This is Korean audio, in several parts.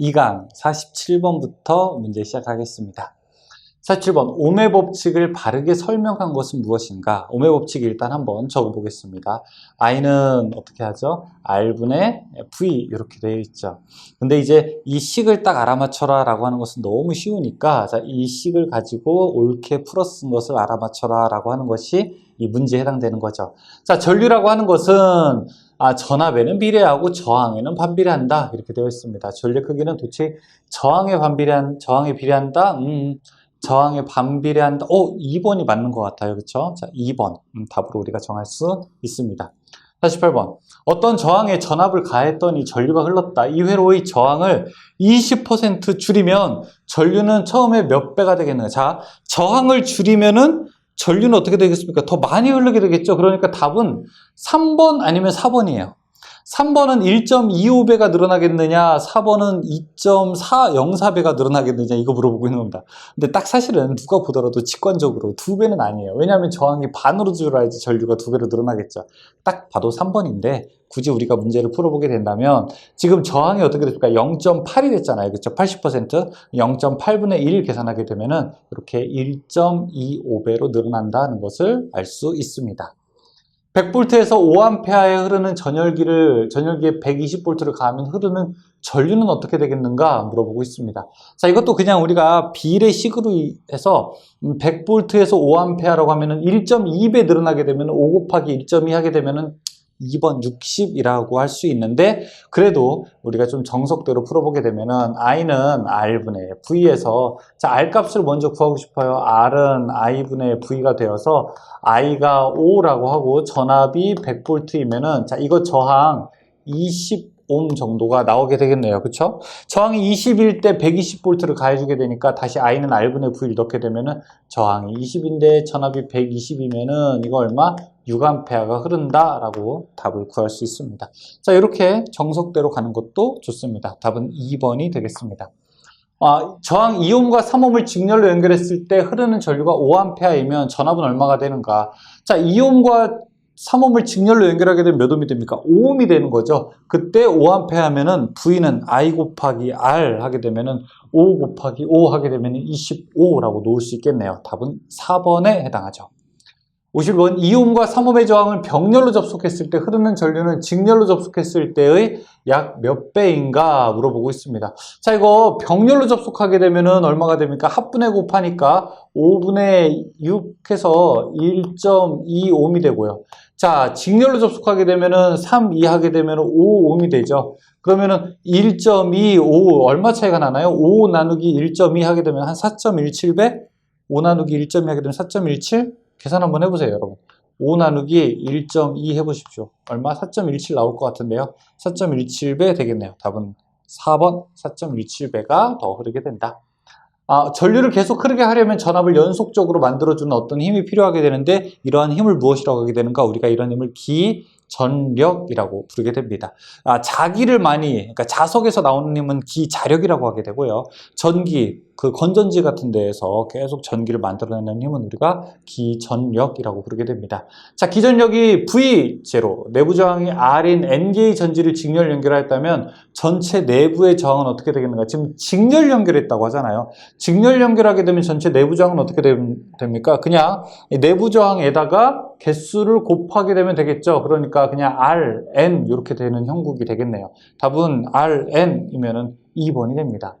2강 47번부터 문제 시작하겠습니다. 47번 오매 법칙을 바르게 설명한 것은 무엇인가? 오매 법칙 일단 한번 적어보겠습니다. i는 어떻게 하죠? r분의 v 이렇게 되어 있죠. 근데 이제 이 식을 딱 알아맞혀라 라고 하는 것은 너무 쉬우니까 자, 이 식을 가지고 옳게 풀어 쓴 것을 알아맞혀라 라고 하는 것이 이 문제에 해당되는 거죠. 자, 전류라고 하는 것은 아, 전압에는 비례하고 저항에는 반비례한다 이렇게 되어 있습니다. 전류 크기는 도대체 저항에 반비례한 저항에 비례한다. 음, 저항에 반비례한다. 어, 2번이 맞는 것 같아요. 그렇죠? 자, 2번 음, 답으로 우리가 정할 수 있습니다. 48번. 어떤 저항에 전압을 가했더니 전류가 흘렀다. 이 회로의 저항을 20% 줄이면 전류는 처음에 몇 배가 되겠는가? 자, 저항을 줄이면은 전류는 어떻게 되겠습니까? 더 많이 흐르게 되겠죠. 그러니까 답은 3번 아니면 4번이에요. 3번은 1.25배가 늘어나겠느냐, 4번은 2.404배가 늘어나겠느냐, 이거 물어보고 있는 겁니다. 근데 딱 사실은 누가 보더라도 직관적으로 두 배는 아니에요. 왜냐하면 저항이 반으로 줄어야지 전류가 두 배로 늘어나겠죠. 딱 봐도 3번인데, 굳이 우리가 문제를 풀어보게 된다면, 지금 저항이 어떻게 됩니까? 0.8이 됐잖아요. 그렇죠? 80%? 0.8분의 1 계산하게 되면은, 이렇게 1.25배로 늘어난다는 것을 알 수 있습니다. 100V에서 5A에 흐르는 전열기를 전열기에 120V를 가하면 흐르는 전류는 어떻게 되겠는가 물어보고 있습니다. 자, 이것도 그냥 우리가 비례 식으로 해서 100V에서 5A라고 하면은 1.2배 늘어나게 되면 5 곱하기 1.2 하게 되면은 2번 60이라고 할 수 있는데 그래도 우리가 좀 정석대로 풀어보게 되면은 i는 r분의 v에서 자 r 값을 먼저 구하고 싶어요. r은 i분의 v가 되어서 i가 5라고 하고 전압이 100V이면은 자 이거 저항 20 옴 정도가 나오게 되겠네요. 그쵸? 저항이 20일 때 120V를 가해주게 되니까 다시 i는 r분의 v를 넣게 되면은 저항이 20인데 전압이 120이면은 이거 얼마? 6A가 흐른다라고 답을 구할 수 있습니다. 자, 이렇게 정석대로 가는 것도 좋습니다. 답은 2번이 되겠습니다. 아, 저항 2옴과 3옴을 직렬로 연결했을 때 흐르는 전류가 5A이면 전압은 얼마가 되는가? 자, 2옴과 3옴을 직렬로 연결하게 되면 몇 옴이 됩니까? 5옴이 되는 거죠. 그때 5A 하면은 V는 I 곱하기 R 하게 되면은 5 곱하기 5 하게 되면 25라고 놓을 수 있겠네요. 답은 4번에 해당하죠. 51번 이온과 3옴의 저항을 병렬로 접속했을 때 흐르는 전류는 직렬로 접속했을 때의 약 몇 배인가 물어보고 있습니다. 자 이거 병렬로 접속하게 되면은 얼마가 됩니까? 합분의 곱하니까 5분의 6 해서 1.25옴이 되고요. 자 직렬로 접속하게 되면은 3, 2 하게 되면은 5옴이 되죠. 그러면은 1.25 얼마 차이가 나나요? 5 나누기 1.2 하게 되면 한 4.17배? 5 나누기 1.2 하게 되면 4.17? 계산 한번 해보세요, 여러분. 5 나누기 1.2 해보십시오. 얼마? 4.17 나올 것 같은데요. 4.17배 되겠네요. 답은 4번 4.17배가 더 흐르게 된다. 아, 전류를 계속 흐르게 하려면 전압을 연속적으로 만들어주는 어떤 힘이 필요하게 되는데 이러한 힘을 무엇이라고 하게 되는가? 우리가 이런 힘을 기, 전력이라고 부르게 됩니다. 아, 자기를 많이, 그러니까 자석에서 나오는 힘은 기자력이라고 하게 되고요. 전기, 그 건전지 같은 데에서 계속 전기를 만들어내는 힘은 우리가 기전력이라고 부르게 됩니다. 자, 기전력이 V0, 내부 저항이 R인 N개의 전지를 직렬 연결하였다면 전체 내부의 저항은 어떻게 되겠는가? 지금 직렬 연결했다고 하잖아요. 직렬 연결하게 되면 전체 내부 저항은 어떻게 됩니까? 그냥 내부 저항에다가 개수를 곱하게 되면 되겠죠. 그러니까 그냥 R, N 이렇게 되는 형국이 되겠네요. 답은 R, N이면은 2번이 됩니다.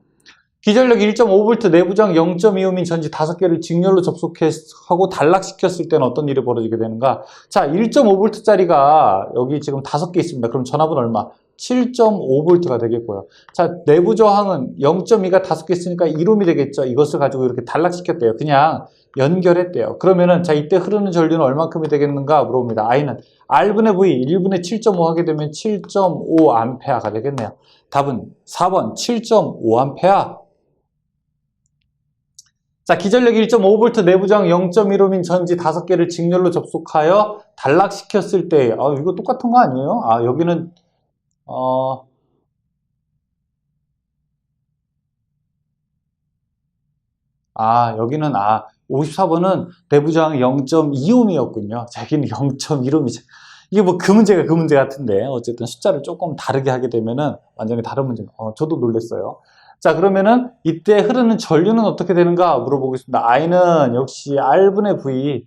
기전력 1.5V 내부장 0.25민 전지 5개를 직렬로 접속하고 단락시켰을 때는 어떤 일이 벌어지게 되는가? 자, 1.5V짜리가 여기 지금 5개 있습니다. 그럼 전압은 얼마? 7.5V가 되겠고요. 자, 내부 저항은 0.2가 5개 있으니까 1옴이 되겠죠. 이것을 가지고 이렇게 단락시켰대요. 그냥 연결했대요. 그러면은 자, 이때 흐르는 전류는 얼만큼이 되겠는가 물어봅니다. I는 R분의 V 1분의 7.5 하게 되면 7.5A가 되겠네요. 답은 4번 7.5A 자, 기전력이 1.5V 내부장 0.15민 전지 5개를 직렬로 접속하여 단락시켰을 때, 아, 이거 똑같은 거 아니에요? 아, 여기는, 어, 아, 여기는, 아, 54번은 내부장 0.25옴이었군요. 자기는 0.1옴이죠. 이게 뭐 그 문제가 그 문제 같은데 어쨌든 숫자를 조금 다르게 하게 되면은 완전히 다른 문제입니다. 어, 저도 놀랐어요. 자 그러면은 이때 흐르는 전류는 어떻게 되는가 물어보겠습니다. I는 역시 R분의 V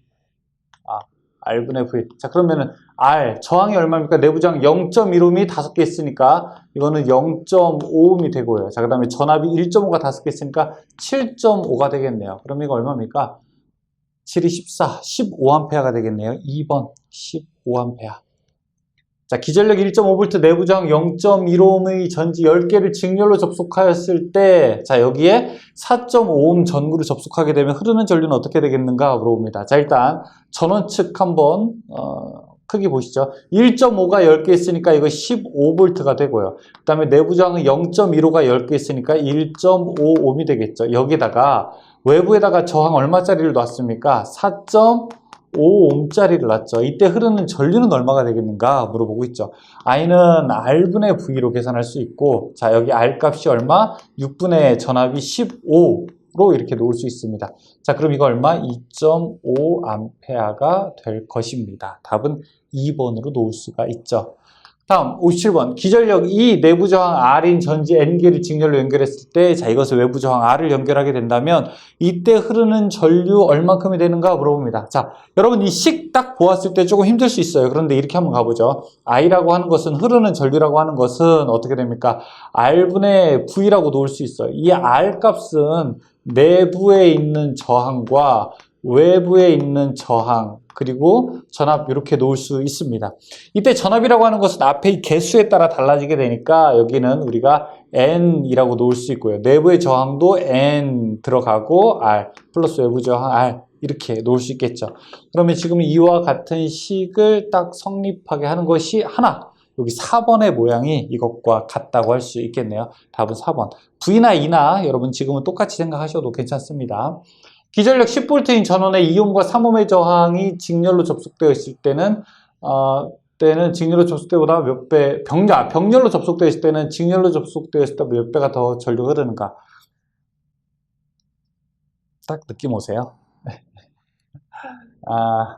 아 R분의 V 자 그러면은 R 저항이 얼마입니까? 내부 저항 0.1ohm이 5개 있으니까 이거는 0.5ohm이 되고요. 자 그 다음에 전압이 1.5가 5개 있으니까 7.5가 되겠네요. 그럼 이거 얼마입니까? 7이 14, 15A가 되겠네요. 2번 15A. 자, 기전력 1.5V 내부 저항 0.1ohm의 전지 10개를 직렬로 접속하였을 때, 자, 여기에 4.5ohm 전구를 접속하게 되면 흐르는 전류는 어떻게 되겠는가 물어봅니다. 자, 일단 전원 측 한번 어, 크기 보시죠. 1.5가 10개 있으니까 이거 15V가 되고요. 그 다음에 내부 저항은 0.15가 10개 있으니까 1.5ohm이 되겠죠. 여기다가 외부에다가 저항 얼마짜리를 놨습니까? 4.5ohm짜리를 놨죠. 이때 흐르는 전류는 얼마가 되겠는가 물어보고 있죠. I는 R분의 V로 계산할 수 있고 자 여기 R 값이 얼마? 6분의 전압이 15로 이렇게 놓을 수 있습니다. 자 그럼 이거 얼마? 2.5A가 될 것입니다. 답은 2번으로 놓을 수가 있죠. 다음 57번 기전력 E 내부 저항 R인 전지 N개를 직렬로 연결했을 때 자 이것을 외부 저항 R을 연결하게 된다면 이때 흐르는 전류 얼만큼이 되는가 물어봅니다. 자 여러분 이 식 딱 보았을 때 조금 힘들 수 있어요. 그런데 이렇게 한번 가보죠. I라고 하는 것은 흐르는 전류라고 하는 것은 어떻게 됩니까? R분의 V라고 놓을 수 있어요. 이 R 값은 내부에 있는 저항과 외부에 있는 저항 그리고 전압 이렇게 놓을 수 있습니다. 이때 전압이라고 하는 것은 앞에 개수에 따라 달라지게 되니까 여기는 우리가 N이라고 놓을 수 있고요. 내부의 저항도 N 들어가고 R 플러스 외부 저항 R 이렇게 놓을 수 있겠죠. 그러면 지금 이와 같은 식을 딱 성립하게 하는 것이 하나 여기 4번의 모양이 이것과 같다고 할 수 있겠네요. 답은 4번. V나 E나 여러분 지금은 똑같이 생각하셔도 괜찮습니다. 기전력 10V인 전원의 2옴과 3옴의 저항이 직렬로 접속되어 있을 때는 어, 때는 직렬로 접속될 때보다 몇 배, 병렬, 병렬로 접속되어 있을 때는 직렬로 접속되어 있을 때 몇 배가 더 전류가 흐르는가? 딱 느낌 오세요? 아,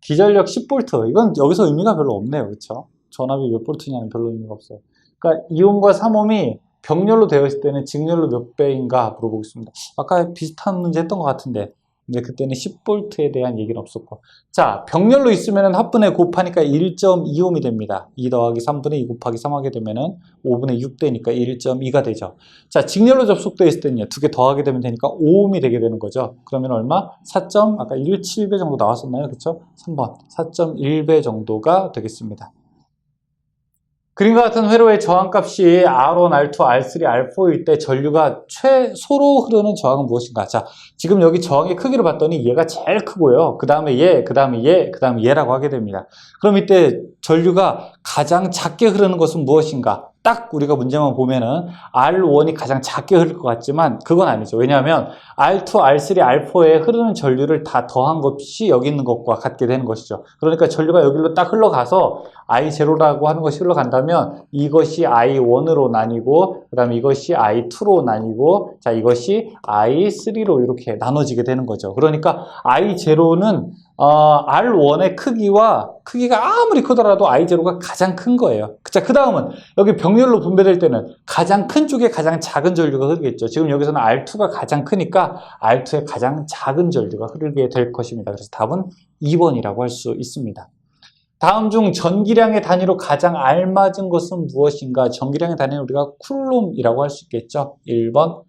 기전력 10V. 이건 여기서 의미가 별로 없네요. 그렇죠? 전압이 몇 볼트냐는 별로 의미가 없어요. 그러니까 2옴과 3옴이 병렬로 되어 있을 때는 직렬로 몇 배인가 물어보겠습니다. 아까 비슷한 문제 했던 것 같은데 근데 그때는 10V에 대한 얘기는 없었고 자 병렬로 있으면 합분에 곱하니까 1.25ohm이 됩니다. 2 더하기 3분의 2 곱하기 3 하게 되면 은 5분의 6 되니까 1.2가 되죠. 자 직렬로 접속되어 있을 때는요. 두 개 더하게 되면 되니까 5ohm이 되게 되는 거죠. 그러면 얼마? 4. 아까 1.7배 정도 나왔었나요? 그렇죠? 3번 4.1배 정도가 되겠습니다. 그림과 같은 회로의 저항값이 R1, R2, R3, R4일 때 전류가 최소로 흐르는 저항은 무엇인가? 자, 지금 여기 저항의 크기를 봤더니 얘가 제일 크고요. 그 다음에 얘, 그 다음에 얘, 그 다음에 얘라고 하게 됩니다. 그럼 이때 전류가 가장 작게 흐르는 것은 무엇인가? 딱 우리가 문제만 보면은 R1이 가장 작게 흐를 것 같지만 그건 아니죠. 왜냐하면 R2, R3, R4에 흐르는 전류를 다 더한 것이 여기 있는 것과 같게 되는 것이죠. 그러니까 전류가 여기로 딱 흘러가서 I0라고 하는 것이 흘러간다면 이것이 I1으로 나뉘고 그 다음에 이것이 I2로 나뉘고 자 이것이 I3로 이렇게 나눠지게 되는 거죠. 그러니까 I0는 어, R1의 크기와 크기가 아무리 크더라도 I0가 가장 큰 거예요. 자, 그 다음은 여기 병렬로 분배될 때는 가장 큰 쪽에 가장 작은 전류가 흐르겠죠. 지금 여기서는 R2가 가장 크니까 R2의 가장 작은 전류가 흐르게 될 것입니다. 그래서 답은 2번이라고 할 수 있습니다. 다음 중 전기량의 단위로 가장 알맞은 것은 무엇인가? 전기량의 단위는 우리가 쿨롬이라고 할 수 있겠죠. 1번.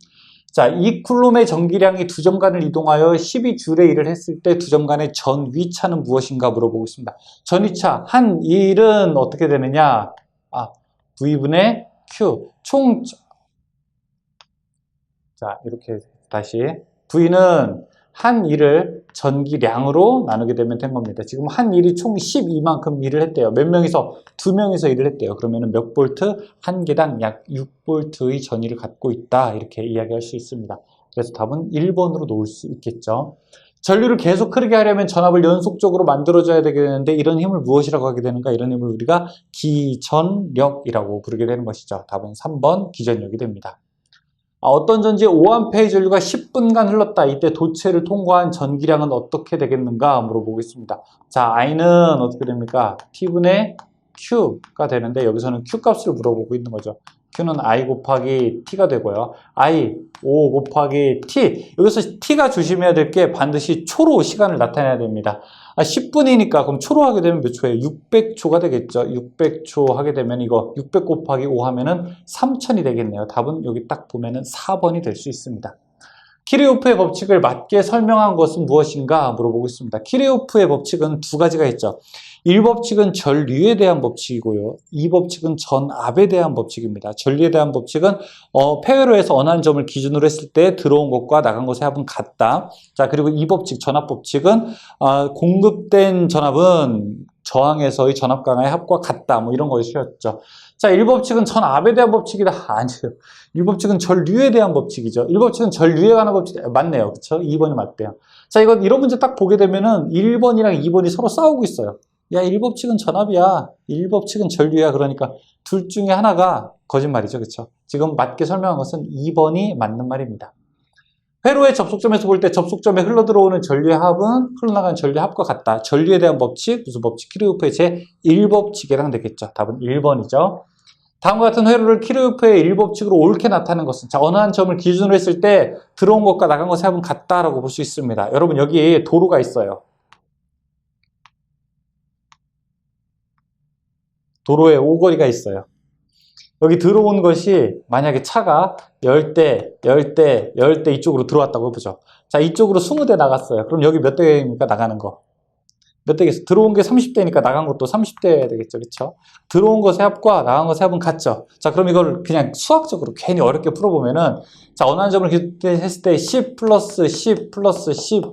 자, 이 쿨롬의 전기량이 두 점 간을 이동하여 12줄의 일을 했을 때 두 점 간의 전위차는 무엇인가 물어보고 있습니다. 전위차, 한 일은 어떻게 되느냐? 아, V분의 Q. 총, 자, 이렇게 다시. V는 한 일을 전기량으로 나누게 되면 된 겁니다. 지금 한 일이 총 12만큼 일을 했대요. 몇 명이서? 두 명이서 일을 했대요. 그러면 몇 볼트? 한 개당 약 6볼트의 전위를 갖고 있다. 이렇게 이야기할 수 있습니다. 그래서 답은 1번으로 놓을 수 있겠죠. 전류를 계속 흐르게 하려면 전압을 연속적으로 만들어줘야 되겠는데 이런 힘을 무엇이라고 하게 되는가? 이런 힘을 우리가 기전력이라고 부르게 되는 것이죠. 답은 3번 기전력이 됩니다. 아, 어떤 전지에 5A의 전류가 10분간 흘렀다. 이때 도체를 통과한 전기량은 어떻게 되겠는가 물어보겠습니다. 자, I는 어떻게 됩니까? T분의 Q가 되는데 여기서는 Q 값을 물어보고 있는 거죠. Q는 I 곱하기 T가 되고요. I 5 곱하기 T. 여기서 T가 조심해야 될 게 반드시 초로 시간을 나타내야 됩니다. 아, 10분이니까 그럼 초로 하게 되면 몇 초예요? 600초가 되겠죠. 600초 하게 되면 이거 600 곱하기 5 하면은 3000이 되겠네요. 답은 여기 딱 보면은 4번이 될 수 있습니다. 키리오프의 법칙을 맞게 설명한 것은 무엇인가 물어보고 있습니다. 키리오프의 법칙은 두 가지가 있죠. 1법칙은 전류에 대한 법칙이고요. 2법칙은 전압에 대한 법칙입니다. 전류에 대한 법칙은 어, 폐회로에서 어느 점을 기준으로 했을 때 들어온 것과 나간 것의 합은 같다. 자 그리고 2법칙 전압법칙은 어, 공급된 전압은 저항에서의 전압 강화의 합과 같다. 뭐 이런 것이었죠. 자, 1법칙은 전 압에 대한 법칙이다. 아니에요. 1법칙은 전류에 대한 법칙이죠. 1법칙은 전류에 관한 법칙, 맞네요. 그쵸? 2번이 맞대요. 자, 이거, 이런 문제 딱 보게 되면은 1번이랑 2번이 서로 싸우고 있어요. 야, 1법칙은 전압이야. 1법칙은 전류야. 그러니까 둘 중에 하나가 거짓말이죠. 그쵸? 지금 맞게 설명한 것은 2번이 맞는 말입니다. 회로의 접속점에서 볼 때 접속점에 흘러들어오는 전류의 합은 흘러나가는 전류의 합과 같다. 전류에 대한 법칙, 무슨 법칙? 키르우프의 제1법칙에 해당되겠죠. 답은 1번이죠. 다음과 같은 회로를 키르우프의 1법칙으로 옳게 나타내는 것은 자, 어느 한 점을 기준으로 했을 때 들어온 것과 나간 것의 합은 같다라고 볼 수 있습니다. 여러분 여기 도로가 있어요. 도로에 오거리가 있어요. 여기 들어온 것이 만약에 차가 10대, 10대, 10대 이쪽으로 들어왔다고 해보죠. 자, 이쪽으로 20대 나갔어요. 그럼 여기 몇 대입니까? 나가는 거. 몇 대겠어? 들어온 게 30대니까 나간 것도 30대 되겠죠. 그쵸? 들어온 것의 합과 나간 것의 합은 같죠. 자, 그럼 이걸 그냥 수학적으로 괜히 어렵게 풀어보면은 자, 한 점을 기준했을 때 10 플러스 10 플러스 10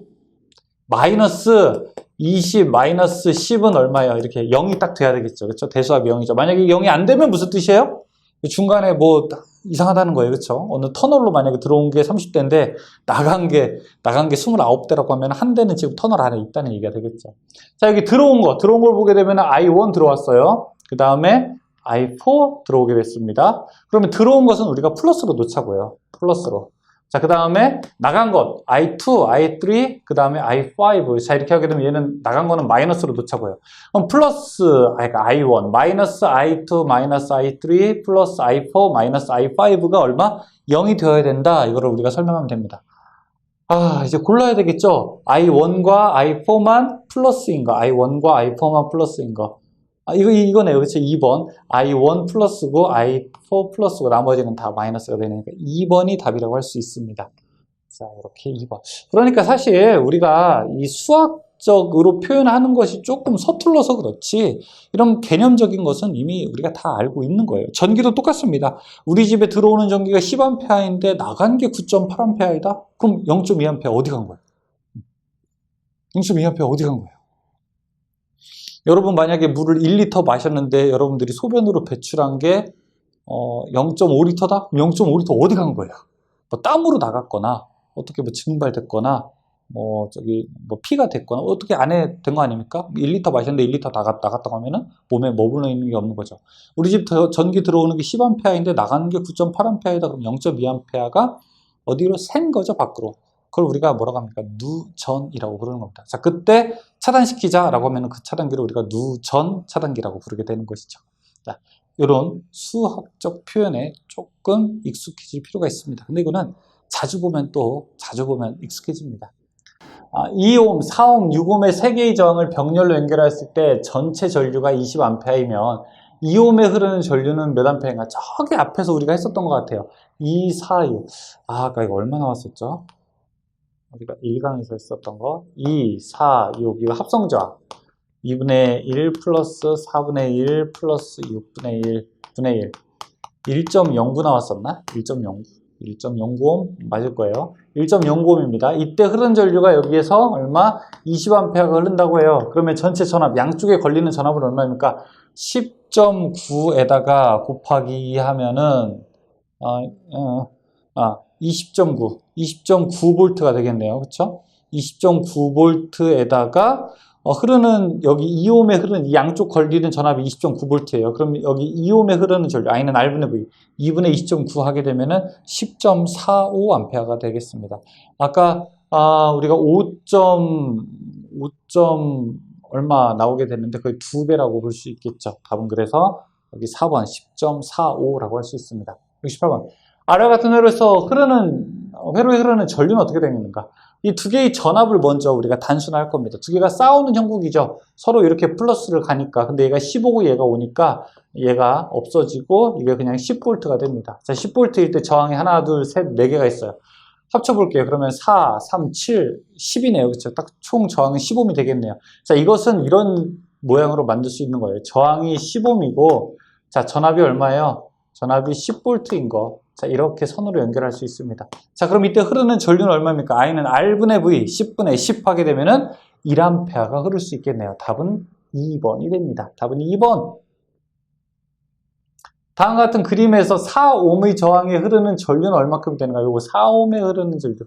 마이너스 20 마이너스 10은 얼마예요? 이렇게 0이 딱 돼야 되겠죠. 그렇죠? 대수합이 0이죠. 만약에 0이 안 되면 무슨 뜻이에요? 중간에 뭐 이상하다는 거예요. 그렇죠? 어느 터널로 만약에 들어온 게 30대인데 나간 게 나간 게 29대라고 하면 한 대는 지금 터널 안에 있다는 얘기가 되겠죠. 자, 여기 들어온 거, 들어온 걸 보게 되면 I1 들어왔어요. 그다음에 I4 들어오게 됐습니다. 그러면 들어온 것은 우리가 플러스로 놓자고요. 플러스로. 자, 그 다음에 나간 것, I2, I3, 그 다음에 I5. 자, 이렇게 하게 되면 얘는 나간 거는 마이너스로 놓자고요. 그럼 플러스, 아니, 그러니까 I1, 마이너스 I2, 마이너스 I3, 플러스 I4, 마이너스 I5가 얼마? 0이 되어야 된다. 이거를 우리가 설명하면 됩니다. 아, 이제 골라야 되겠죠? I1과 I4만 플러스인 거, I1과 I4만 플러스인 거. 아, 이거, 이거네요. 그렇죠? 2번. I1 플러스고, I4 플러스고, 나머지는 다 마이너스가 되니까 2번이 답이라고 할 수 있습니다. 자, 이렇게 2번. 그러니까 사실 우리가 이 수학적으로 표현하는 것이 조금 서툴러서 그렇지, 이런 개념적인 것은 이미 우리가 다 알고 있는 거예요. 전기도 똑같습니다. 우리 집에 들어오는 전기가 10A인데 나간 게 9.8A이다? 그럼 0.2A 어디 간 거예요? 0.2A 어디 간 거예요? 여러분 만약에 물을 1리터 마셨는데 여러분들이 소변으로 배출한 게 어, 0.5리터다? 0.5리터 어디 간 거예요? 뭐 땀으로 나갔거나 어떻게 뭐 증발됐거나 뭐 저기 뭐 피가 됐거나 어떻게 안에 된 거 아닙니까? 1리터 마셨는데 1리터 나갔, 나갔다고 하면은 몸에 머물러 있는 게 없는 거죠. 우리 집 전기 들어오는 게 10A인데 나가는 게 9.8A이다 그럼 0.2A가 어디로 샌 거죠 밖으로. 그걸 우리가 뭐라고 합니까? 누전이라고 부르는 겁니다. 자, 그때 차단시키자라고 하면 그 차단기를 우리가 누전 차단기라고 부르게 되는 것이죠. 자, 이런 수학적 표현에 조금 익숙해질 필요가 있습니다. 근데 이거는 자주 보면 또 자주 보면 익숙해집니다. 아, 2옴, 4옴, 6옴의 세 개의 저항을 병렬로 연결했을 때 전체 전류가 20A이면 2옴에 흐르는 전류는 몇 암페인가? 저기 앞에서 우리가 했었던 것 같아요. 2, 4, 6. 아, 아까 이거 얼마 나왔었죠? 우리가 1강에서 했었던 거. 2, 4, 6 이거 합성저항. 2분의 1 플러스 4분의 1 플러스 6분의 1 분의 1 1.09 나왔었나? 1.09 1.09옴 맞을 거예요. 1.09옴입니다. 이때 흐른 전류가 여기에서 얼마? 20A가 흐른다고 해요. 그러면 전체 전압 양쪽에 걸리는 전압은 얼마입니까? 10.9에다가 곱하기 2 하면은 어, 어, 아, 20.9, 20.9V가 되겠네요. 그쵸? 20.9V에다가 어, 흐르는 여기 2옴에 흐르는 이 양쪽 걸리는 전압이 20.9V예요. 그럼 여기 2옴에 흐르는 전류 I는 R분의 V 2분의 20.9 하게 되면은 10.45A가 되겠습니다. 아까 아, 우리가 5. 5. 얼마 나오게 됐는데 거의 두 배라고 볼 수 있겠죠. 답은 그래서 여기 4번 10.45라고 할 수 있습니다. 68번 아래 같은 회로에서 흐르는 어, 회로에 흐르는 전류는 어떻게 되는가? 이 두 개의 전압을 먼저 우리가 단순화할 겁니다. 두 개가 싸우는 형국이죠. 서로 이렇게 플러스를 가니까 근데 얘가 15고 얘가 오니까 얘가 없어지고 이게 그냥 10V가 됩니다. 자, 10V일 때 저항이 하나, 둘, 셋, 네 개가 있어요. 합쳐볼게요. 그러면 4, 3, 7, 10이네요. 그렇죠? 딱 총 저항은 15이 되겠네요. 자, 이것은 이런 모양으로 만들 수 있는 거예요. 저항이 15이고 자, 전압이 얼마예요? 전압이 10V인 거. 자, 이렇게 선으로 연결할 수 있습니다. 자, 그럼 이때 흐르는 전류는 얼마입니까? I는 R분의 V 10분의 10 하게 되면은 1A가 흐를 수 있겠네요. 답은 2번이 됩니다. 답은 2번. 다음 같은 그림에서 4옴의 저항에 흐르는 전류는 얼마큼 되는가? 요거 4옴에 흐르는 전류.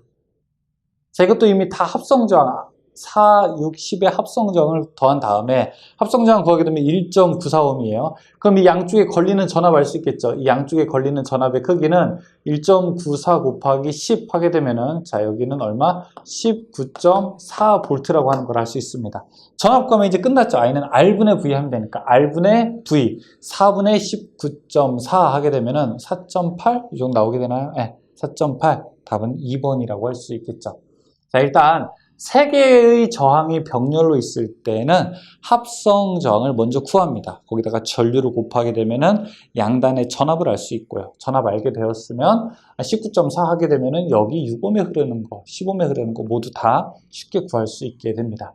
자, 이것도 이미 다 합성 저항, 4, 6, 10의 합성 저항을 더한 다음에 합성 저항 구하게 되면 1.94옴이에요. 그럼 이 양쪽에 걸리는 전압 알 수 있겠죠? 이 양쪽에 걸리는 전압의 크기는 1.94 곱하기 10 하게 되면은 자, 여기는 얼마? 19.4V라고 하는 걸 알 수 있습니다. 전압 구하면 이제 끝났죠. I는 R분의 V 하면 되니까 R분의 V 4분의 19.4 하게 되면은 4.8 이 정도 나오게 되나요? 네, 4.8 답은 2번이라고 할 수 있겠죠. 자, 일단 세 개의 저항이 병렬로 있을 때는 합성 저항을 먼저 구합니다. 거기다가 전류를 곱하게 되면은 양단의 전압을 알 수 있고요. 전압 알게 되었으면 19.4 하게 되면은 여기 6옴에 흐르는 거, 15옴에 흐르는 거 모두 다 쉽게 구할 수 있게 됩니다.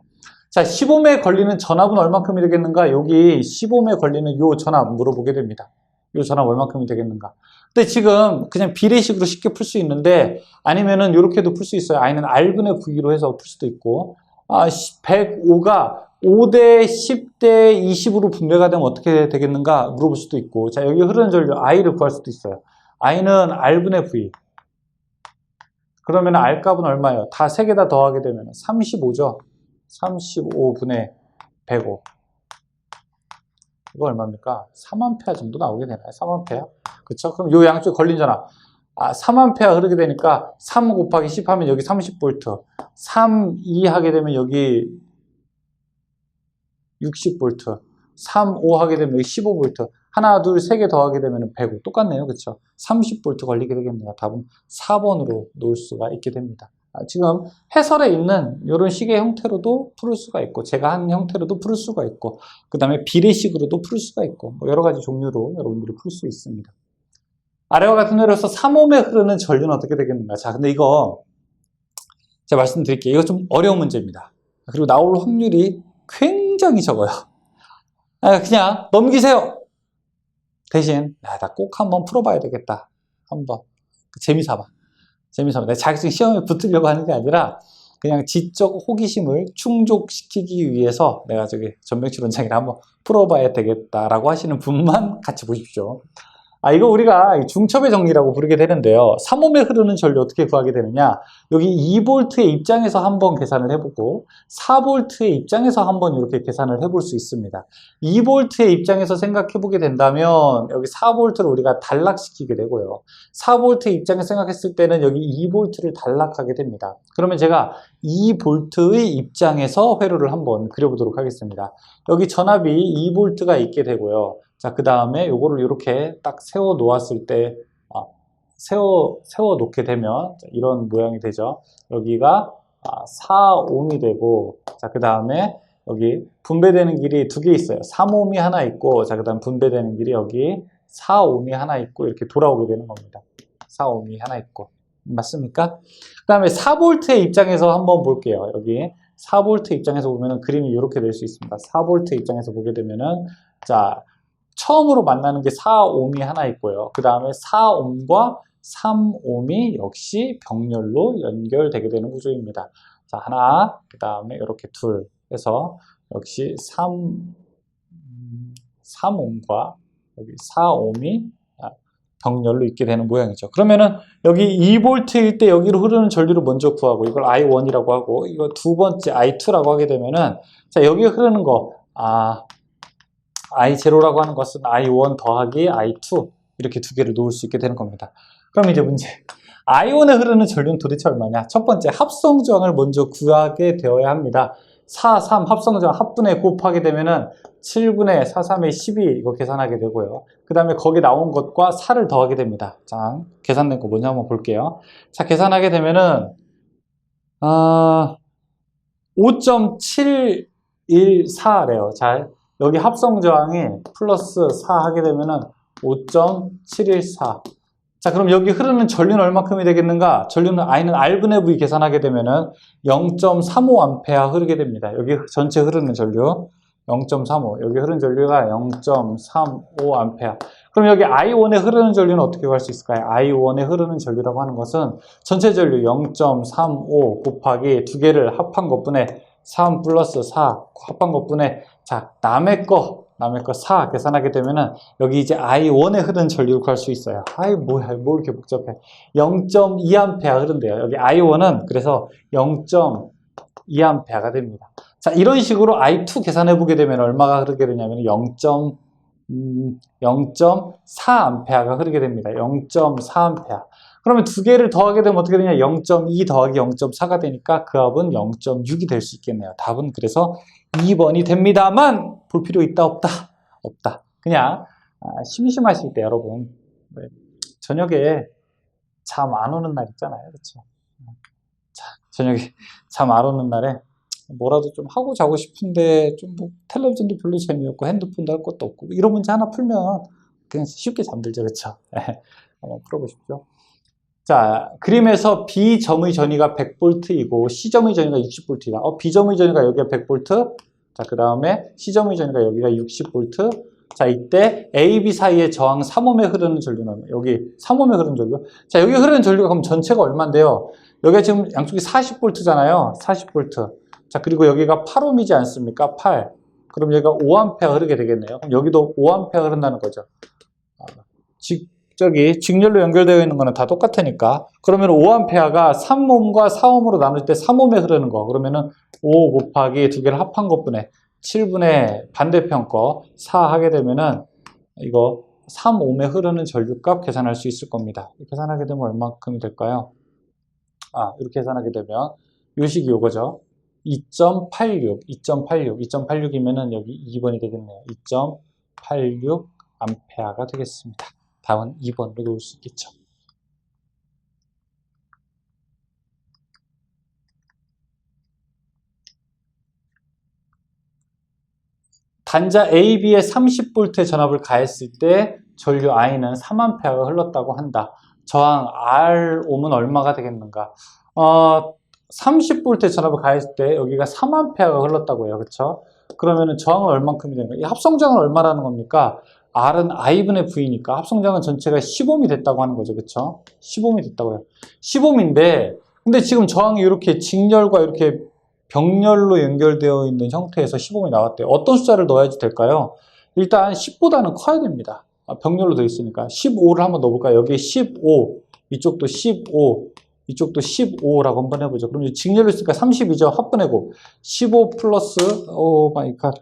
자, 15옴에 걸리는 전압은 얼마큼이 되겠는가? 여기 15옴에 걸리는 이 전압 물어보게 됩니다. 이 전압 얼마큼이 되겠는가? 근데 지금 그냥 비례식으로 쉽게 풀 수 있는데 아니면은 이렇게도 풀 수 있어요. I는 R분의 V로 해서 풀 수도 있고 아, 105가 5대 10대 20으로 분배가 되면 어떻게 되겠는가 물어볼 수도 있고 자 여기 흐르는 전류 I를 구할 수도 있어요. I는 R분의 V 그러면 R 값은 얼마예요? 다 세 개 다 더하게 되면 35죠. 35분의 105 이거 얼마입니까? 3A 정도 나오게 되나요? 3A? 그쵸? 그럼 요 양쪽에 걸린 전압. 아, 3A 흐르게 되니까 3 곱하기 10 하면 여기 30V. 3, 2 하게 되면 여기 60V. 3, 5 하게 되면 여기 15V. 하나, 둘, 세 개 더하게 되면 105. 똑같네요. 그쵸? 30V 걸리게 되겠네요. 답은 4번으로 놓을 수가 있게 됩니다. 아, 지금 해설에 있는 이런 식의 형태로도 풀을 수가 있고 제가 한 형태로도 풀을 수가 있고 그 다음에 비례식으로도 풀을 수가 있고 뭐 여러 가지 종류로 여러분들이 풀 수 있습니다. 아래와 같은 예로서 3옴에 흐르는 전류는 어떻게 되겠는가? 자, 근데 이거 제가 말씀드릴게요. 이거 좀 어려운 문제입니다. 그리고 나올 확률이 굉장히 적어요. 아, 그냥 넘기세요. 대신 야, 나 꼭 한번 풀어봐야 되겠다. 한번 재미삼아. 재미삼아. 내가 자격증 시험에 붙으려고 하는 게 아니라 그냥 지적 호기심을 충족시키기 위해서 내가 저기 전명치 원장이랑 한번 풀어봐야 되겠다라고 하시는 분만 같이 보십시오. 아, 이거 우리가 중첩의 정리라고 부르게 되는데요. 3옴에 흐르는 전류 어떻게 구하게 되느냐? 여기 2V의 입장에서 한번 계산을 해보고 4V의 입장에서 한번 이렇게 계산을 해볼 수 있습니다. 2V의 입장에서 생각해보게 된다면 여기 4V를 우리가 단락시키게 되고요. 4V의 입장에서 생각했을 때는 여기 2V를 단락하게 됩니다. 그러면 제가 2V의 입장에서 회로를 한번 그려보도록 하겠습니다. 여기 전압이 2V가 있게 되고요. 자, 그 다음에 요거를 이렇게 딱 세워 놓았을 때, 아, 세워, 세워 놓게 되면 이런 모양이 되죠. 여기가 아, 4옴이 되고, 자, 그 다음에 여기 분배되는 길이 두 개 있어요. 3옴이 하나 있고, 자, 그 다음 분배되는 길이 여기 4옴이 하나 있고, 이렇게 돌아오게 되는 겁니다. 4옴이 하나 있고. 맞습니까? 그 다음에 4볼트의 입장에서 한번 볼게요. 여기 4볼트 입장에서 보면은 그림이 이렇게 될 수 있습니다. 4볼트 입장에서 보게 되면은, 자, 처음으로 만나는 게 4옴이 하나 있고요. 그 다음에 4옴과 3옴이 역시 병렬로 연결되게 되는 구조입니다. 자, 하나, 그 다음에 이렇게 둘 해서 역시 3, 3옴과 여기 4옴이 병렬로 있게 되는 모양이죠. 그러면은 여기 2V일 때 여기로 흐르는 전류를 먼저 구하고 이걸 I1이라고 하고 이거 두 번째 I2라고 하게 되면은 자 여기 흐르는 거 아, I0라고 하는 것은 I1 더하기 I2 이렇게 두 개를 놓을 수 있게 되는 겁니다. 그럼 이제 문제. I1에 흐르는 전류는 도대체 얼마냐? 첫 번째 합성 저항을 먼저 구하게 되어야 합니다. 4, 3 합성 저항 합분에 곱하게 되면은 7분의 4, 3의 12 이거 계산하게 되고요. 그 다음에 거기 나온 것과 4를 더하게 됩니다. 자, 계산된 거 먼저 한번 볼게요. 자, 계산하게 되면은 어, 5.714래요. 자, 여기 합성 저항이 플러스 4 하게 되면은 5.714. 자, 그럼 여기 흐르는 전류는 얼마큼이 되겠는가? 전류는 I는 R분의 V 계산하게 되면은 0.35A 흐르게 됩니다. 여기 전체 흐르는 전류 0.35. 여기 흐르는 전류가 0.35A. 그럼 여기 I1에 흐르는 전류는 어떻게 구할 수 있을까요? I1에 흐르는 전류라고 하는 것은 전체 전류 0.35 곱하기 두 개를 합한 것분에 3 플러스 4 합한 것분에 자, 남의 거, 남의 거 4 계산하게 되면은 여기 이제 I1에 흐르는 전류를 구할 수 있어요. 아이, 뭐야, 뭐 이렇게 복잡해. 0.2A 흐른대요. 여기 I1은 그래서 0.2A가 됩니다. 자, 이런 식으로 I2 계산해 보게 되면 얼마가 흐르게 되냐면 0. 음, 0.4A가 흐르게 됩니다. 0.4A. 그러면 두 개를 더하게 되면 어떻게 되냐? 0.2 더하기 0.4가 되니까 그 합은 0.6이 될 수 있겠네요. 답은 그래서 2번이 됩니다만 볼 필요 있다 없다? 없다. 그냥 아, 심심하실 때 여러분 네, 저녁에 잠 안 오는 날 있잖아요. 그렇죠? 자, 저녁에 잠 안 오는 날에 뭐라도 좀 하고 자고 싶은데 좀 뭐 텔레비전도 별로 재미없고 핸드폰도 할 것도 없고 이런 문제 하나 풀면 그냥 쉽게 잠들죠. 그렇죠? 한번 풀어보십시오. 자, 그림에서 B점의 전위가 100V이고 C점의 전위가 60V다. 어, B점의 전위가 여기가 100V. 자, 그 다음에 C점의 전위가 여기가 60V. 자, 이때 A, B 사이에 저항 3옴에 흐르는 전류는 여기 3옴에 흐르는 전류. 자, 여기 흐르는 전류가 그럼 전체가 얼마인데요? 여기가 지금 양쪽이 40V잖아요. 40V. 자, 그리고 여기가 8옴이지 않습니까? 8. 그럼 여기가 5A 흐르게 되겠네요. 그럼 여기도 5A 흐른다는 거죠. 아, 즉, 저기 직렬로 연결되어 있는 거는 다 똑같으니까 그러면 5A가 3옴과 4옴으로 나눌 때 3옴에 흐르는 거 그러면은 5 곱하기 두 개를 합한 것분에 7분의 반대편 거 4 하게 되면은 이거 3옴에 흐르는 전류값 계산할 수 있을 겁니다. 계산하게 되면 얼마큼이 될까요? 아 이렇게 계산하게 되면 요식이 요거죠. 2.86, 2.86, 2.86이면은 여기 2번이 되겠네요. 2.86 암페아가 되겠습니다. 답은 2번으로 놓을 수 있겠죠. 단자 AB에 30V의 전압을 가했을 때 전류 I는 3A가 흘렀다고 한다. 저항 R5은 얼마가 되겠는가? 어, 30V의 전압을 가했을 때 여기가 3A가 흘렀다고 해요. 그렇죠? 그러면 저항은 얼만큼이 되는가? 이 합성저항은 얼마라는 겁니까? R은 I분의 V니까 합성장은 전체가 10옴이 됐다고 하는 거죠. 그쵸? 10옴이 됐다고 해요. 10옴인데, 근데 지금 저항이 이렇게 직렬과 이렇게 병렬로 연결되어 있는 형태에서 15이 나왔대요. 어떤 숫자를 넣어야지 될까요? 일단 10보다는 커야 됩니다. 아, 병렬로 되어 있으니까 15를 한번 넣어볼까요? 여기 15, 이쪽도 15, 이쪽도 15라고 한번 해보죠. 그럼 직렬로 있으니까 30이죠. 합분해고 15 플러스 오 마이 갓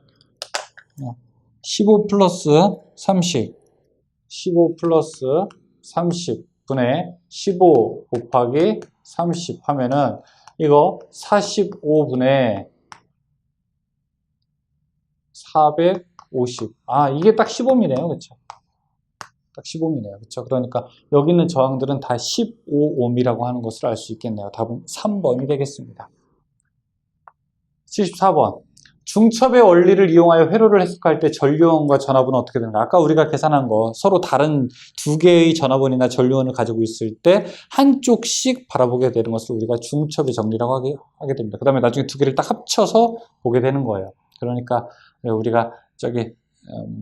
15 플러스 30 15 플러스 30분의 15 곱하기 30 하면은 이거 45분의 450. 아, 이게 딱 15이네요. 그쵸? 딱 15이네요. 그쵸? 그러니까 여기 있는 저항들은 다 15옴이라고 하는 것을 알 수 있겠네요. 답은 3번이 되겠습니다. 74번. 중첩의 원리를 이용하여 회로를 해석할 때 전류원과 전압은 어떻게 되는가? 아까 우리가 계산한 거 서로 다른 두 개의 전압원이나 전류원을 가지고 있을 때 한쪽씩 바라보게 되는 것을 우리가 중첩의 정리라고 하게, 하게 됩니다. 그 다음에 나중에 두 개를 딱 합쳐서 보게 되는 거예요. 그러니까 우리가 저기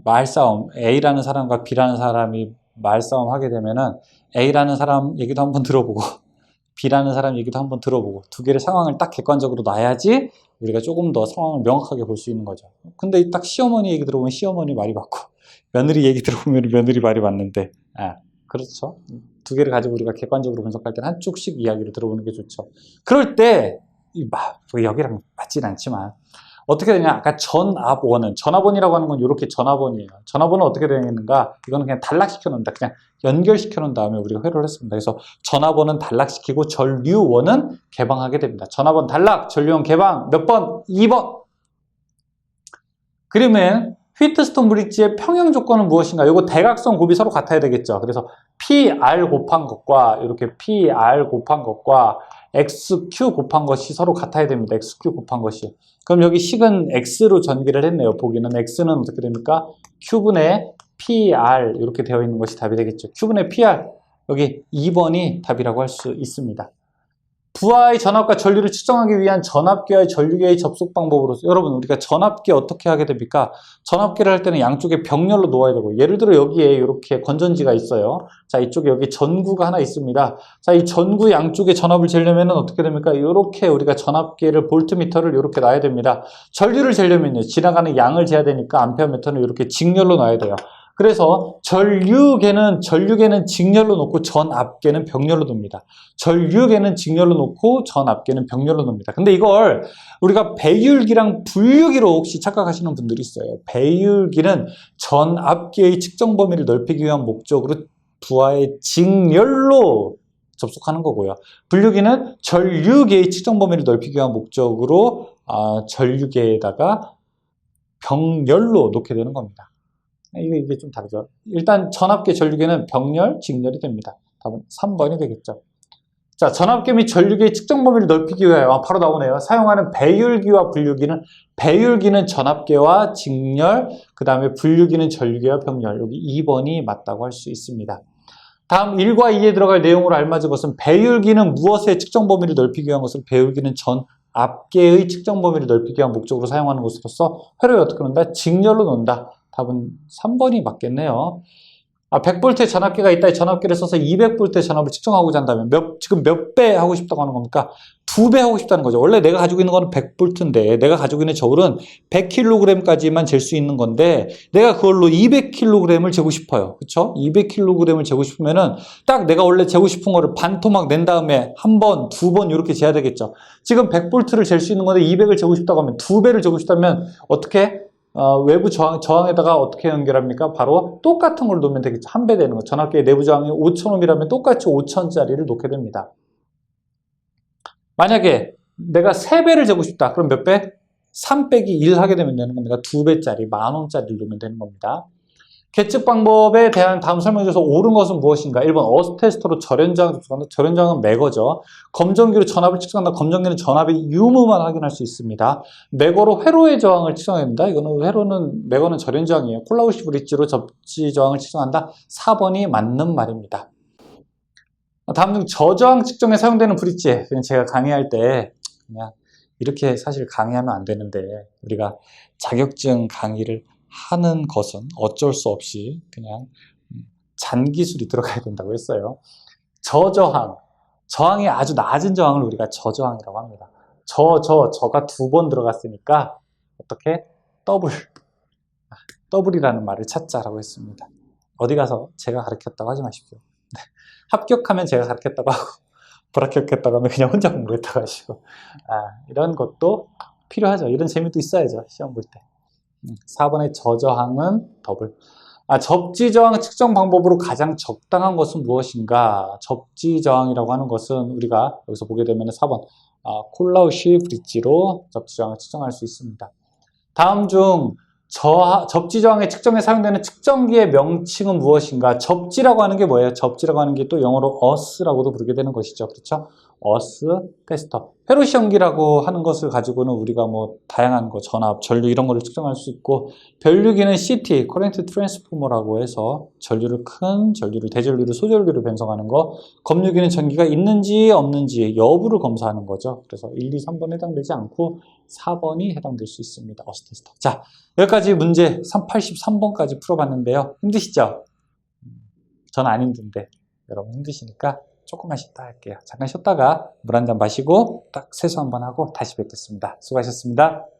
말싸움 A라는 사람과 B라는 사람이 말싸움 하게 되면은 A라는 사람 얘기도 한번 들어보고 B라는 사람 얘기도 한번 들어보고 두 개의 상황을 딱 객관적으로 놔야지 우리가 조금 더 상황을 명확하게 볼 수 있는 거죠. 근데 딱 시어머니 얘기 들어보면 시어머니 말이 맞고 며느리 얘기 들어보면 며느리 말이 맞는데 아, 그렇죠. 두 개를 가지고 우리가 객관적으로 분석할 때는 한쪽씩 이야기를 들어보는 게 좋죠. 그럴 때, 이 마- 뭐 여기랑 맞진 않지만, 어떻게 되냐? 아까 전압원은, 전압원이라고 하는 건 이렇게 전압원이에요. 전압원은 어떻게 되는가? 이거는 그냥 단락시켜 놓는다. 그냥 연결시켜 놓은 다음에 우리가 회로를 했습니다. 그래서 전압원은 단락시키고 전류원은 개방하게 됩니다. 전압원 단락, 전류원 개방 몇 번? 2번. 그러면 휘트스톤 브릿지의 평형 조건은 무엇인가? 이거 대각선 곱이 서로 같아야 되겠죠. 그래서 PR 곱한 것과 이렇게 PR 곱한 것과 XQ 곱한 것이 서로 같아야 됩니다. XQ 곱한 것이. 그럼 여기 식은 X로 전개를 했네요. 보기는 X는 어떻게 됩니까? Q분의 PR 이렇게 되어 있는 것이 답이 되겠죠. Q분의 PR 여기 2번이 답이라고 할 수 있습니다. 부하의 전압과 전류를 측정하기 위한 전압계와의 전류계의 접속 방법으로서 여러분 우리가 전압계 어떻게 하게 됩니까? 전압계를 할 때는 양쪽에 병렬로 놓아야 되고 예를 들어 여기에 이렇게 건전지가 있어요. 자 이쪽에 여기 전구가 하나 있습니다. 자 이 전구 양쪽에 전압을 재려면 어떻게 됩니까? 이렇게 우리가 전압계를 볼트미터를 이렇게 놔야 됩니다. 전류를 재려면요 지나가는 양을 재야 되니까 암페어미터는 이렇게 직렬로 놔야 돼요. 그래서 전류계는 전류계는 직렬로 놓고 전압계는 병렬로 둡니다. 전류계는 직렬로 놓고 전압계는 병렬로 놓습니다. 근데 이걸 우리가 배율기랑 분류기로 혹시 착각하시는 분들이 있어요. 배율기는 전압계의 측정 범위를 넓히기 위한 목적으로 부하의 직렬로 접속하는 거고요. 분류기는 전류계의 측정 범위를 넓히기 위한 목적으로 아, 전류계에다가 병렬로 놓게 되는 겁니다. 이게, 이게 좀 다르죠. 일단 전압계, 전류계는 병렬, 직렬이 됩니다. 답은 3번이 되겠죠. 자, 전압계 및 전류계의 측정 범위를 넓히기 위하여 아, 바로 나오네요. 사용하는 배율기와 분류기는 배율기는 전압계와 직렬, 그 다음에 분류기는 전류계와 병렬. 여기 2번이 맞다고 할 수 있습니다. 다음 1과 2에 들어갈 내용으로 알맞은 것은 배율기는 무엇의 측정 범위를 넓히기 위한 것을 배율기는 전압계의 측정 범위를 넓히기 위한 목적으로 사용하는 것으로서 회로에 어떻게 놓는다? 직렬로 놓는다. 답은 3번이 맞겠네요. 아, 100V의 전압계가 있다. 이 전압계를 써서 200V의 전압을 측정하고자 한다면 몇, 지금 몇 배 하고 싶다고 하는 겁니까? 두 배 하고 싶다는 거죠. 원래 내가 가지고 있는 거는 100V인데 내가 가지고 있는 저울은 100kg까지만 잴 수 있는 건데 내가 그걸로 200kg을 재고 싶어요. 그쵸? 200kg을 재고 싶으면은 딱 내가 원래 재고 싶은 거를 반토막 낸 다음에 한 번, 두 번 이렇게 재야 되겠죠. 지금 100V를 잴 수 있는 건데 200을 재고 싶다고 하면 두 배를 재고 싶다면 어떻게? 어, 외부 저항, 저항에다가 어떻게 연결합니까? 바로 똑같은 걸 놓으면 되겠죠. 한 배 되는 거. 전압계의 내부 저항이 5,000ohm이라면 똑같이 5,000짜리를 놓게 됩니다. 만약에 내가 3배를 재고 싶다. 그럼 몇 배? 3 빼기 1 하게 되면 되는 겁니다. 2배짜리, 만원짜리를 놓으면 되는 겁니다. 계측 방법에 대한 다음 설명 중에서 옳은 것은 무엇인가? 1번 어스테스터로 절연저항 접속한다. 절연저항은 매거죠. 검정기로 전압을 측정한다. 검정기는 전압의 유무만 확인할 수 있습니다. 매거로 회로의 저항을 측정해야 된다. 이거는 회로는 매거는 절연저항이에요. 콜라우시 브릿지로 접지 저항을 측정한다. 4번이 맞는 말입니다. 다음 중 저저항 측정에 사용되는 브릿지. 제가 강의할 때 그냥 이렇게 사실 강의하면 안 되는데 우리가 자격증 강의를 하는 것은 어쩔 수 없이 그냥 음, 잔기술이 들어가야 된다고 했어요. 저저항, 저항이 아주 낮은 저항을 우리가 저저항이라고 합니다. 저, 저, 저가 두 번 들어갔으니까 어떻게 더블, 아, 더블이라는 말을 찾자라고 했습니다. 어디 가서 제가 가르쳤다고 하지 마십시오. 네. 합격하면 제가 가르쳤다고 하고 불합격했다고 하면 그냥 혼자 공부했다고 하시고 아, 이런 것도 필요하죠. 이런 재미도 있어야죠. 시험 볼 때. 4번의 저저항은 더블. 아, 접지 저항 측정 방법으로 가장 적당한 것은 무엇인가? 접지 저항이라고 하는 것은 우리가 여기서 보게 되면 4번 아, 콜라우시 브릿지로 접지 저항을 측정할 수 있습니다. 다음 중 저, 접지 저항의 측정에 사용되는 측정기의 명칭은 무엇인가? 접지라고 하는 게 뭐예요? 접지라고 하는 게 또 영어로 us라고도 부르게 되는 것이죠. 그렇죠? Us 테스터. 회로 시험기라고 하는 것을 가지고는 우리가 뭐 다양한 거 전압, 전류 이런 거를 측정할 수 있고 변류기는 CT, 커렌트 트랜스포머라고 해서 전류를 큰 전류를 대전류를 소전류로 변성하는 거. 검류기는 전기가 있는지 없는지 여부를 검사하는 거죠. 그래서 1, 2, 3번 해당되지 않고 4번이 해당될 수 있습니다. 어스 테스터. 자, 여기까지 문제 383번까지 풀어봤는데요. 힘드시죠? 전 안 힘든데 여러분 힘드시니까 조금만 쉬다 할게요. 잠깐 쉬었다가 물 한 잔 마시고 딱 세수 한번 하고 다시 뵙겠습니다. 수고하셨습니다.